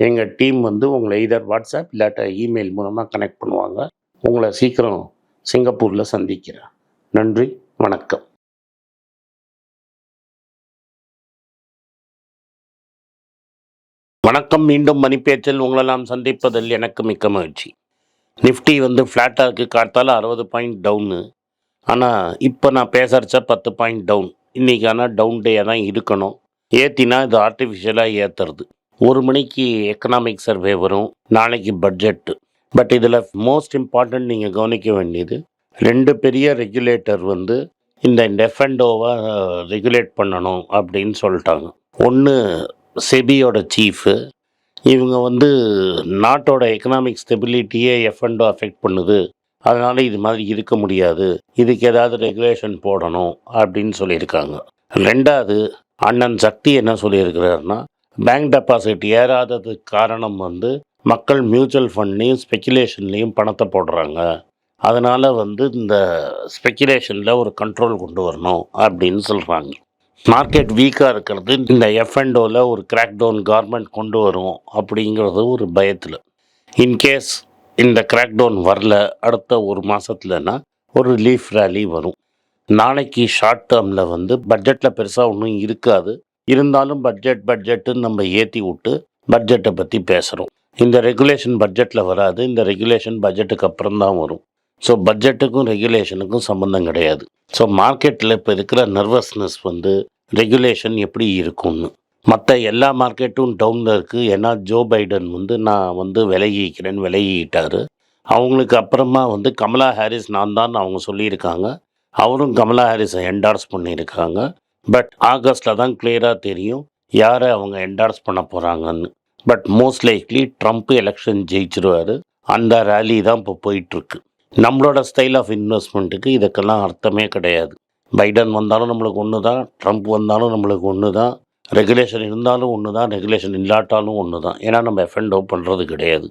எங்கள் டீம் வந்து உங்களை இதர் வாட்ஸ்அப் இல்லாட்ட இமெயில் மூலமாக கனெக்ட் பண்ணுவாங்க. உங்களை சீக்கிரம் சிங்கப்பூரில் சந்திக்கிறேன். நன்றி வணக்கம். வணக்கம் மீண்டும் மணிப்பேச்சில் உங்களெல்லாம் சந்திப்பதில் எனக்கு மிக்க மகிழ்ச்சி. நிஃப்டி வந்து ஃப்ளாட்டாக இருக்குது காத்தால அறுபது பாயிண்ட் டவுனு ஆனால் இப்போ நான் பேசுகிறச்ச பத்து பாயிண்ட் டவுன் இன்றைக்கி ஆனால் டவுன் டேயாக தான் இருக்கணும். ஏற்றினா இது ஆர்டிஃபிஷியலாக ஏற்றுறது ஒரு மணிக்கு எக்கனாமிக் சர்வே வரும் நாளைக்கு பட்ஜெட்டு பட் இதில் மோஸ்ட் இம்பார்ட்டன்ட் நீங்கள் கவனிக்க வேண்டியது ரெண்டு பெரிய ரெகுலேட்டர் வந்து இந்த டெஃபெண்டோவை ரெகுலேட் பண்ணணும் அப்படின்னு சொல்லிட்டாங்க. ஒன்று செபியோட சீஃபு இவங்க வந்து நாட்டோட எக்கனாமிக் ஸ்டெபிலிட்டியே எஃப்எண்டோ அஃபெக்ட் பண்ணுது. அதனால் இது மாதிரி இருக்க முடியாது. இதுக்கு ஏதாவது ரெகுலேஷன் போடணும் அப்படின்னு சொல்லியிருக்காங்க. ரெண்டாவது அண்ணன் சக்தி என்ன சொல்லியிருக்கிறாருன்னா பேங்க் டெபாசிட் ஏறாததுக்கு காரணம் வந்து மக்கள் மியூச்சுவல் ஃபண்ட்லேயும் ஸ்பெக்குலேஷன்லேயும் பணத்தை போடுறாங்க. அதனால் வந்து இந்த ஸ்பெக்குலேஷனில் ஒரு கண்ட்ரோல் கொண்டு வரணும் அப்படின்னு சொல்கிறாங்க மார்க்கெட் வீக்காக இருக்கிறது இந்த எஃப்என்டோவில் ஒரு கிராக் டவுன் கவர்மெண்ட் கொண்டு வரும் அப்படிங்கிறது ஒரு பயத்தில். இன்கேஸ் இந்த கிராக் டவுன் வரல அடுத்த ஒரு மாதத்துலனா ஒரு ரிலீஃப் ரேலி வரும். நாளைக்கு ஷார்ட் டேர்மில் வந்து பட்ஜெட்டில் பெருசாக ஒன்றும் இருக்காது. இருந்தாலும் பட்ஜெட் பட்ஜெட்டுன்னு நம்ம ஏற்றி விட்டு பட்ஜெட்டை பற்றி பேசுகிறோம் இந்த ரெகுலேஷன் பட்ஜெட்டில் வராது. இந்த ரெகுலேஷன் பட்ஜெட்டுக்கு அப்புறம் தான் வரும். ஸோ பட்ஜெட்டுக்கும் ரெகுலேஷனுக்கும் சம்மந்தம் கிடையாது. ஸோ மார்க்கெட்டில் இப்போ இருக்கிற நர்வஸ்னஸ் வந்து ரெகுலேஷன் எப்படி இருக்கும்னு. மற்ற எல்லா மார்க்கெட்டும் டவுனில் இருக்குது ஏன்னா ஜோ பைடன் வந்து நான் வந்து விலகிக்கிறேன்னு விலகிட்டார். அவங்களுக்கு அப்புறமா வந்து கமலா ஹாரிஸ் நான் தான் அவங்க சொல்லியிருக்காங்க. அவரும் கமலா ஹாரிஸை என்டார்ஸ் பண்ணியிருக்காங்க. பட் ஆகஸ்டில் தான் கிளியராக தெரியும் யாரை அவங்க என்டார்ஸ் பண்ண போகிறாங்கன்னு but most likely Trump election ஜெயிச்சிருவார். அந்த ரேலி தான் இப்போ போயிட்டுருக்கு. நம்மளோட ஸ்டைல் ஆஃப் இன்வெஸ்ட்மெண்ட்டுக்கு இதுக்கெல்லாம் அர்த்தமே கிடையாது. பைடன் வந்தாலும் நம்மளுக்கு ஒன்று தான் ட்ரம்ப் வந்தாலும் நம்மளுக்கு ஒன்று தான் ரெகுலேஷன் இருந்தாலும் ஒன்று தான் ரெகுலேஷன் இல்லாட்டாலும் ஒன்று தான் ஏன்னா நம்ம எஃபெண்டோ பண்ணுறது கிடையாது.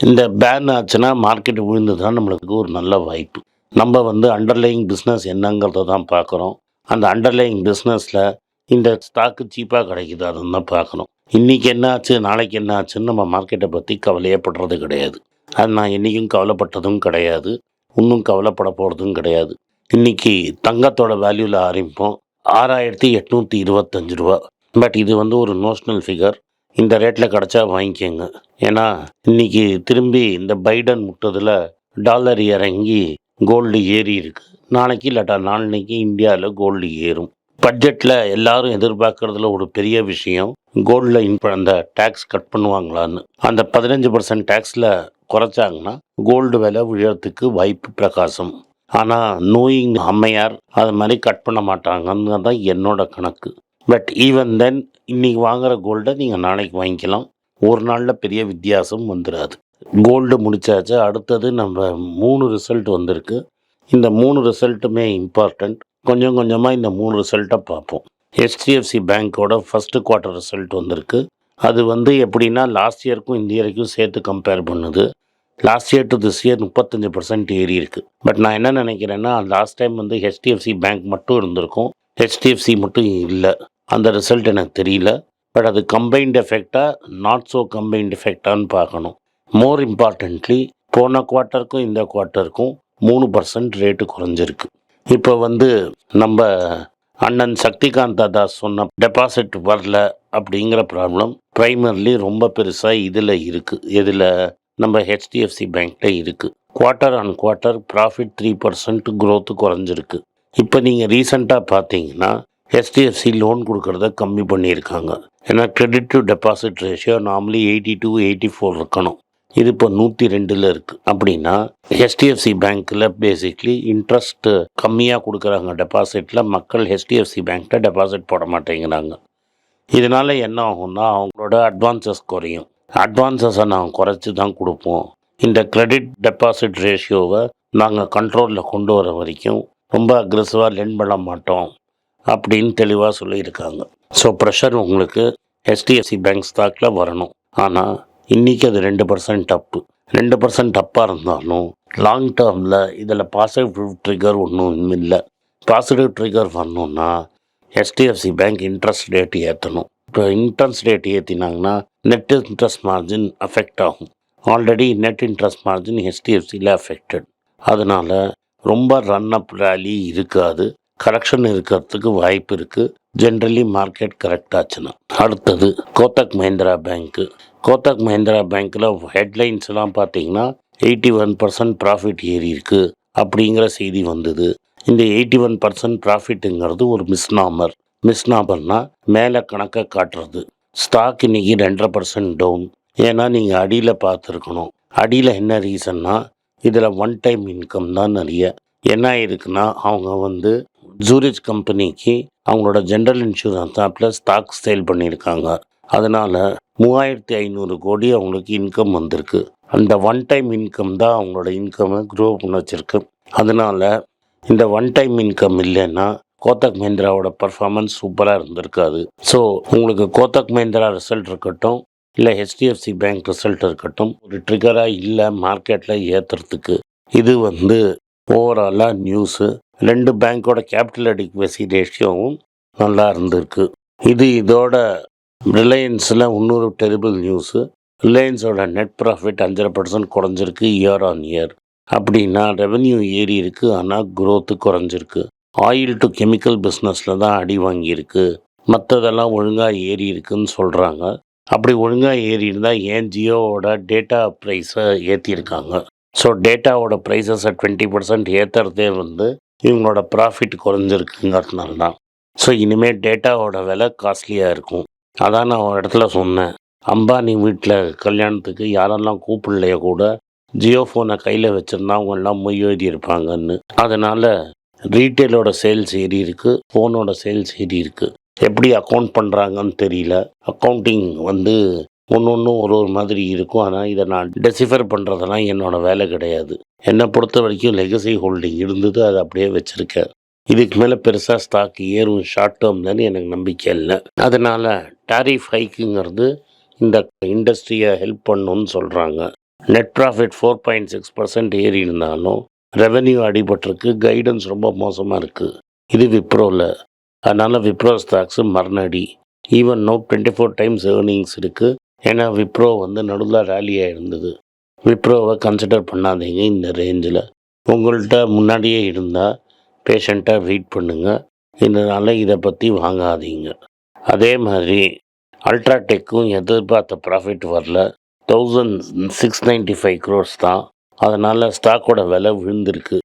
இந்த பேன் ஆச்சுன்னா மார்க்கெட் விழுந்து தான் நம்மளுக்கு ஒரு நல்ல வாய்ப்பு. நம்ம வந்து அண்டர்லைங் பிஸ்னஸ் என்னங்கிறத தான் பார்க்குறோம். அந்த அண்டர்லைங் பிஸ்னஸில் இந்த ஸ்டாக்கு சீப்பாக கிடைக்குது அதுன்னு தான் பார்க்கணும். இன்றைக்கி என்ன ஆச்சு நாளைக்கு என்ன ஆச்சுன்னு நம்ம மார்க்கெட்டை பற்றி கவலையப்படுறது கிடையாது. அது நான் என்றைக்கும் கவலைப்பட்டதும் கிடையாது. இன்னும் கவலைப்பட போகிறதும் கிடையாது. இன்றைக்கி தங்கத்தோட வேல்யூவில் ஆரம்பிப்போம். ஆறாயிரத்தி எட்நூற்றி இருபத்தஞ்சு ரூபா. பட் இது வந்து ஒரு நோஷ்னல் ஃபிகர் இந்த ரேட்டில் கிடச்சா வாங்கிக்கோங்க. ஏன்னா இன்றைக்கி திரும்பி இந்த பைடன் முட்டதில் டாலர் இறங்கி கோல்டு ஏறி இருக்குது நாளைக்கு இல்லாட்டா நாளைக்கு இந்தியாவில் கோல்டு ஏறும். பட்ஜெட்டில் எல்லாரும் எதிர்பார்க்கறதுல ஒரு பெரிய விஷயம் கோல்டில் இன்ப அந்த டேக்ஸ் கட் பண்ணுவாங்களான்னு. அந்த பதினஞ்சு பர்சன்ட் டேக்ஸில் குறைச்சாங்கன்னா கோல்டு விலை உயரத்துக்கு வாய்ப்பு பிரகாசம். ஆனால் நோயிங் அம்மையார் அது மாதிரி கட் பண்ண மாட்டாங்கன்னு தான் என்னோட கணக்கு. பட் ஈவன் தென் இன்னைக்கு வாங்குற கோல்டை நீங்கள் நாளைக்கு வாங்கிக்கலாம். ஒரு நாளில் பெரிய வித்தியாசம் வந்துடாது கோல்டு முடிச்சாச்சு அடுத்தது நம்ம மூணு ரிசல்ட் வந்திருக்கு. இந்த மூணு ரிசல்ட்டுமே இம்பார்ட்டண்ட் கொஞ்சம் கொஞ்சமாக இந்த மூணு ரிசல்ட்டை பார்ப்போம். ஹெச்டிஎஃப்சி பேங்க்கோட ஃபஸ்ட்டு குவார்ட்டர் ரிசல்ட் வந்திருக்கு. அது வந்து எப்படின்னா லாஸ்ட் இயருக்கும் இந்த இயருக்கும் சேர்த்து கம்பேர் பண்ணுது. Last year to this year முப்பத்தஞ்சு பர்சன்ட் ஏறி இருக்கு. பட் நான் என்ன நினைக்கிறேன்னா லாஸ்ட் டைம் வந்து ஹெச்டிஎஃப்சி பேங்க் மட்டும் இருந்திருக்கும். ஹெச்டிஎஃப்சி மட்டும் இல்லை. அந்த ரிசல்ட் எனக்கு தெரியல. பட் அது கம்பைன்ட் எஃபெக்டாக நாட் ஸோ கம்பைன்ட் எஃபெக்டான்னு பார்க்கணும். மோர் இம்பார்ட்டன்ட்லி போன குவார்ட்டருக்கும் இந்த குவார்ட்டருக்கும் மூணு பர்சன்ட் ரேட்டு குறைஞ்சிருக்கு. இப்போ வந்து நம்ம அண்ணன் சக்திகாந்தா தாஸ் சொன்ன டெபாசிட் வரல அப்படிங்கிற ப்ராப்ளம் ப்ரைமர்லி ரொம்ப பெருசாக இதில் இருக்குது இதில் நம்ம ஹெச்டிஎஃப்சி பேங்க்கில் இருக்குது quarter on quarter profit three percent growth குறைஞ்சிருக்கு. இப்போ நீங்கள் ரீசண்டாக பார்த்தீங்கன்னா ஹெச்டிஎஃப்சி லோன் கொடுக்கறத கம்மி பண்ணியிருக்காங்க. ஏன்னா credit to deposit ratio normally eighty two eighty four இருக்கணும். இது இப்போ நூற்றி ரெண்டில் இருக்குது அப்படின்னா ஹெச்டிஎஃப்சி பேங்க்கில் பேசிக்லி இன்ட்ரெஸ்ட்டு கம்மியாக கொடுக்குறாங்க. டெபாசிட்டில் மக்கள் ஹெச்டிஎஃப்சி பேங்க்கில் டெபாசிட் போட மாட்டேங்கிறாங்க. இதனால் என்ன ஆகும்னா அவங்களோட அட்வான்சஸ் குறையும். அட்வான்சஸை நாங்கள் குறைச்சி தான் கொடுப்போம். இந்த கிரெடிட் டெபாசிட் ரேஷியோவை நாங்கள் கண்ட்ரோலில் கொண்டு வர வரைக்கும் ரொம்ப அக்ரெசிவாக லென் பண்ண மாட்டோம். அப்படின்னு தெளிவாக சொல்லியிருக்காங்க. ஸோ ப்ரெஷர் உங்களுக்கு ஹெச்டிஎஃப்சி பேங்க் ஸ்டாக்கில் வரணும். ஆனால் இன்றைக்கி அது ரெண்டு பர்சன்ட் அப்பு ரெண்டு பர்சன்ட் அப்பாக இருந்தாலும் லாங் டேர்மில் இதில் பாசிட்டிவ் ட்ரிகர் ஒன்றும் இல்லை. பாசிட்டிவ் ட்ரிகர் வரணுன்னா ஹெச்டிஎஃப்சி பேங்க் இன்ட்ரெஸ்ட் ரேட் ஏற்றணும் இப்போ இன்ட்ரெஸ்ட் ரேட் ஏற்றினாங்கன்னா நெட் இன்ட்ரெஸ்ட் மார்ஜின் அஃபெக்ட் ஆகும். ஆல்ரெடி நெட் இன்ட்ரெஸ்ட் மார்ஜின் ஹெச்டிஎஃப்சியில் அஃபெக்டட் அதனால் ரொம்ப ரன் அப் ரேலி இருக்காது. கரெக்ஷன் இருக்கிறதுக்கு வாய்ப்பு இருக்குது ஜென்ரலி மார்க்கெட் கரெக்ட் ஆச்சுன்னா. அடுத்தது கோத்தக் மஹிந்திரா பேங்க்கு கோத்தக் மஹிந்திரா பேங்க்கில் ஹெட்லைன்ஸ் எல்லாம் பார்த்தீங்கன்னா எயிட்டி ஒன் பர்சன்ட் ப்ராஃபிட் ஏறி இருக்குது அப்படிங்கிற செய்தி வந்தது. இந்த எயிட்டி ஒன் பர்சன்ட் ப்ராஃபிட்டுங்கிறது ஒரு மிஸ்நாமர். மிஸ்நாமர்னா மேலே கணக்கை காட்டுறது. ஸ்டாக் இன்னைக்கு ரெண்டரை பர்சன்ட் டவுன். ஏன்னா நீங்கள் அடியில் பார்த்துருக்கணும். அடியில் என்ன ரீசன்னா இதில் ஒன் டைம் இன்கம் தான் நிறைய. என்ன ஆயிருக்குன்னா அவங்க வந்து ஜூரிஜ் கம்பெனிக்கு அவங்களோட ஜென்ரல் இன்சூரன்ஸ் ஆப்பில் ஸ்டாக் சேல் பண்ணியிருக்காங்க. அதனால் மூவாயிரத்தி ஐநூறு கோடி அவங்களுக்கு இன்கம் வந்திருக்கு. அந்த ஒன் டைம் இன்கம் தான் அவங்களோட இன்கமை க்ரோ பண்ண வச்சுருக்கு. அதனால் இந்த ஒன் டைம் இன்கம் இல்லைன்னா கோத்தக் மஹிந்திராவோட பர்ஃபார்மன்ஸ் சூப்பராக இருந்திருக்காது. ஸோ உங்களுக்கு கோத்தக் மஹிந்திரா ரிசல்ட் இருக்கட்டும் இல்லை ஹெச்டிஎஃப்சி பேங்க் ரிசல்ட் இருக்கட்டும் ஒரு ட்ரிகராக இல்லை மார்க்கெட்டில் ஏற்றுறதுக்கு இது வந்து ஓவராலாக நியூஸு ரெண்டு பேங்க்கோட கேபிட்டல் அடிக்வசி ரேஷியோவும் நல்லா இருந்திருக்கு. இது இதோட ரிலையன்ஸில் இன்னொரு டெரிபிள் நியூஸு ரிலையன்ஸோட நெட் ப்ராஃபிட் அஞ்சரை பர்சன்ட் குறைஞ்சிருக்கு இயர் ஆன் இயர் அப்படின்னா ரெவென்யூ ஏறி இருக்கு ஆனால் குரோத்து குறைஞ்சிருக்கு. ஆயில் டு கெமிக்கல் பிஸ்னஸில் தான் அடி வாங்கியிருக்கு. மற்றதெல்லாம் ஒழுங்காக ஏறி இருக்குன்னு சொல்கிறாங்க அப்படி ஒழுங்காக ஏறி இருந்தால் ஏன் ஜியோவோட டேட்டா ப்ரைஸை ஏற்றிருக்காங்க ஸோ டேட்டாவோட ப்ரைஸஸை டுவெண்ட்டி பர்சன்ட் ஏற்றுறதே வந்து இவங்களோட ப்ராஃபிட் குறைஞ்சிருக்குங்கிறதுனால தான். ஸோ இனிமேல் டேட்டாவோட விலை காஸ்ட்லியாக இருக்கும். அதான் நான் ஒரு இடத்துல சொன்னேன். அம்பானி வீட்டில் கல்யாணத்துக்கு யாரெல்லாம் கூப்பிடலையோ கூட ஜியோ ஃபோனை கையில் வச்சுருந்தா அவங்கெல்லாம் மொய் எழுதி இருப்பாங்கன்னு அதனால் ரீட்டைலோட சேல்ஸ் ஏறி இருக்குது ஃபோனோட சேல்ஸ் ஏறி இருக்குது எப்படி அக்கௌண்ட் பண்ணுறாங்கன்னு தெரியல. அக்கௌண்டிங் வந்து ஒன்று ஒன்றும் ஒரு ஒரு மாதிரி இருக்கும். ஆனால் இதை நான் டெசிஃபர் பண்ணுறதெல்லாம் என்னோடய வேலை கிடையாது. என்னை பொறுத்த வரைக்கும் லெகசி ஹோல்டிங் இருந்தது அதை அப்படியே வச்சுருக்கேன். இதுக்கு மேலே பெருசாக ஸ்டாக் ஏறும் ஷார்ட் டேர்ம்லன்னு எனக்கு நம்பிக்கை இல்லை. அதனால் டாரிஃப் ஹைக்குங்கிறது இந்த இண்டஸ்ட்ரியை ஹெல்ப் பண்ணணும்னு சொல்கிறாங்க net profit four point six percent ஏறி இருந்தாலும் ரெவென்யூ அடிபட்டிருக்கு கைடன்ஸ் ரொம்ப மோசமாக இருக்குது இது விப்ரோவில் அதனால் Wipro stocks மரணடி even no twenty four times earnings இருக்குது ஏன்னா விப்ரோ வந்து நடுவில் ரேலியாக இருந்தது. விப்ரோவை கன்சிடர் பண்ணாதீங்க இந்த ரேஞ்சில் உங்கள்கிட்ட முன்னாடியே இருந்தால் பேஷண்ட்டாக வெயிட் பண்ணுங்கள் இதனால் இதை பற்றி வாங்காதீங்க. அதே மாதிரி அல்ட்ராடெக்கும் எதிர்பார்த்த ப்ராஃபிட் வரல. Thousand six ninety five crores தான். அதனால் ஸ்டாக்கோட விலை விழுந்திருக்கு.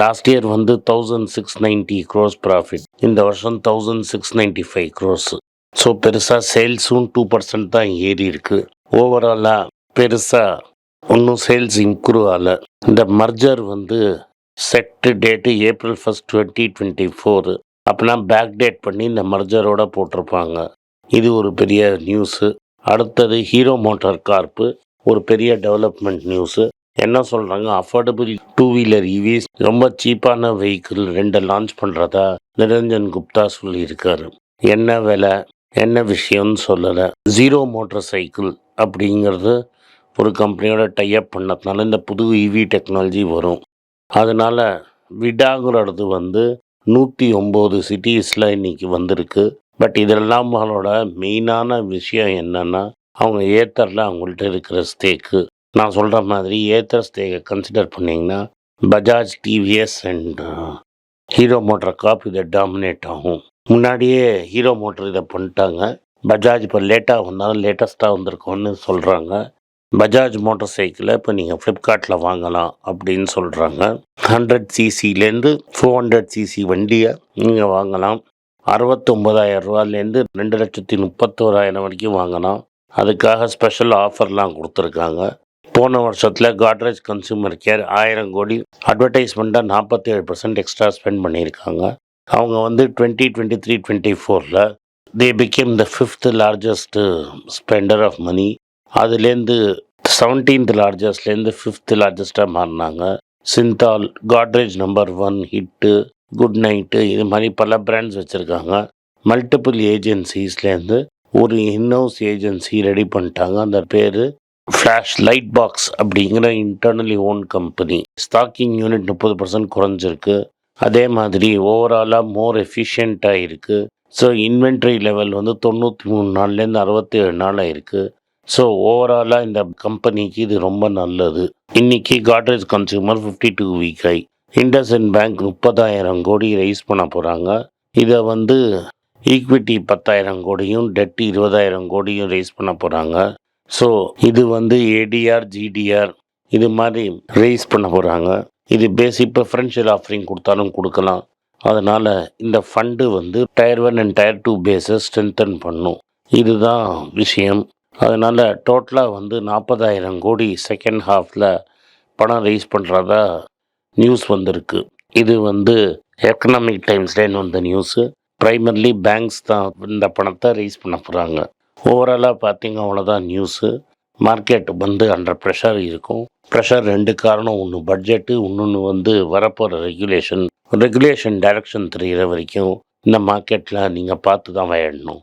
லாஸ்ட் இயர் வந்து thousand six ninety crores profit இந்த வருஷம் thousand six ninety five crores so பெருசாக சேல்ஸும் டூ பர்சன்ட் தான் ஏறி இருக்கு. ஓவராலாக பெருசாக ஒன்றும் சேல்ஸ் இம்ப்ரூவ் ஆகலை. இந்த மர்ஜர் வந்து set date April first twenty twenty four அப்போனா பேக் டேட் பண்ணி இந்த மர்ஜரோட போட்டிருப்பாங்க. இது ஒரு பெரிய நியூஸு அடுத்தது ஹீரோ மோட்டார் கார்ப்பு ஒரு பெரிய டெவலப்மெண்ட் நியூஸு என்ன சொல்கிறாங்க அஃபோர்டபுள் டூ வீலர் இவிஸ் ரொம்ப சீப்பான வெஹிக்கிள் ரெண்டை லான்ச் பண்ணுறதா நிரஞ்சன் குப்தா சொல்லியிருக்காரு. என்ன விலை? என்ன விஷயம்னு சொல்லலை. ஜீரோ மோட்டர் சைக்கிள் அப்படிங்கிறது ஒரு கம்பெனியோட டைப் பண்ணதுனால இந்த புது இவி டெக்னாலஜி வரும். அதனால் விடாங்கிறது வந்து நூற்றி ஒம்பது சிட்டிஸில் இன்றைக்கி வந்திருக்கு. பட் இதெல்லாம் அவங்களோட மெயினான விஷயம் என்னென்னா அவங்க ஏத்தரில் அவங்கள்ட்ட இருக்கிற ஸ்டேக்கு நான் சொல்கிற மாதிரி ஏத்தர் ஸ்டேக்கை கன்சிடர் பண்ணிங்கன்னா Bajaj TVS and Hero Motor Corp இதை டாமினேட் ஆகும். முன்னாடியே ஹீரோ மோட்டர் இதை பண்ணிட்டாங்க. பஜாஜ் இப்போ லேட்டாக வந்தாலும் லேட்டஸ்ட்டாக வந்திருக்கோன்னு சொல்கிறாங்க பஜாஜ் மோட்டார் சைக்கிளை இப்போ நீங்கள் ஃப்ளிப்கார்ட்டில் வாங்கலாம் அப்படின்னு சொல்கிறாங்க. ஹண்ட்ரட் சிசிலேருந்து ஃபோர் ஹண்ட்ரட் சிசி வண்டியை நீங்கள் வாங்கலாம். அறுபத்தொம்பதாயிரம் ரூபாலேருந்து ரெண்டு லட்சத்தி முப்பத்தோராயிரம் வரைக்கும் வாங்கலாம். அதுக்காக ஸ்பெஷல் ஆஃபர்லாம் கொடுத்துருக்காங்க. போன வருஷத்தில் காட்ரேஜ் கன்சூமர் கேர் ஆயிரம் கோடி அட்வர்டைஸ்மெண்ட்டாக நாற்பத்தேழு பர்சன்ட் எக்ஸ்ட்ரா ஸ்பெண்ட் பண்ணியிருக்காங்க. அவங்க வந்து டுவெண்ட்டி டுவெண்ட்டி த்ரீ டுவெண்ட்டி ஃபோரில் they became the fifth largest spender of money அதுலேருந்து செவன்டீன்த் லார்ஜஸ்ட்லேருந்து ஃபிஃப்த் லார்ஜஸ்ட்டாக மாறினாங்க. Cinthol Godrej number one hit good night இது மாதிரி பல பிராண்ட்ஸ் வச்சுருக்காங்க. மல்டிபிள் ஏஜென்சிஸ்லேருந்து ஒரு இன்ஹவுஸ் ஏஜென்சி ரெடி பண்ணிட்டாங்க. அந்த பேர் ஃப்ளாஷ் லைட் பாக்ஸ் அப்படிங்கிற internally own company stocking unit முப்பது பர்சன்ட் குறைஞ்சிருக்கு. அதே மாதிரி ஓவராலாக மோர் எஃபிஷியண்ட்டாக இருக்குது ஸோ இன்வென்ட்ரி லெவல் வந்து தொண்ணூற்றி மூணு நாள்லேருந்து அறுபத்தேழு நாள் ஆயிருக்கு. ஸோ ஓவராலாக இந்த கம்பெனிக்கு இது ரொம்ப நல்லது. இன்னைக்கு Godrej consumer fifty two week high IndusInd bank முப்பதாயிரம் கோடி ரைஸ் பண்ண போகிறாங்க இதை வந்து ஈக்விட்டி பத்தாயிரம் கோடியும் டெட் இருபதாயிரம் கோடியும் ரைஸ் பண்ண போகிறாங்க ஸோ இது வந்து ஏடிஆர் ஜிடிஆர் இது மாதிரி ரைஸ் பண்ண போகிறாங்க இது பேசிக் ஃப்ரெண்ட்ஷியல் ஆஃபரிங் கொடுத்தாலும் கொடுக்கலாம். அதனால் இந்த ஃபண்டு வந்து tier one and tier two பேஸை ஸ்ட்ரென்தன் பண்ணும். இதுதான் விஷயம். அதனால் டோட்டலாக வந்து நாற்பதாயிரம் கோடி செகண்ட் ஹாஃபில் பணம் ரைஸ் பண்ணுறதா நியூஸ் வந்திருக்கு. இது வந்து எக்கனாமிக் டைம்ஸ்லேன்னு வந்த நியூஸு ப்ரைமர்லி பேங்க்ஸ் தான் இந்த பணத்தை ரைஸ் பண்ண போகிறாங்க ஓவராலாக பார்த்தீங்க அவ்வளோதான் நியூஸு மார்க்கெட் வந்து அண்டர் ப்ரெஷர் இருக்கும். ப்ரெஷர் ரெண்டு காரணம். ஒன்று பட்ஜெட்டு இன்னொன்று வந்து வரப்போகிற ரெகுலேஷன் ரெகுலேஷன் டைரக்ஷன் தெரிகிற வரைக்கும் இந்த மார்க்கெட்டில் நீங்கள் பார்த்து தான் விளையாடணும்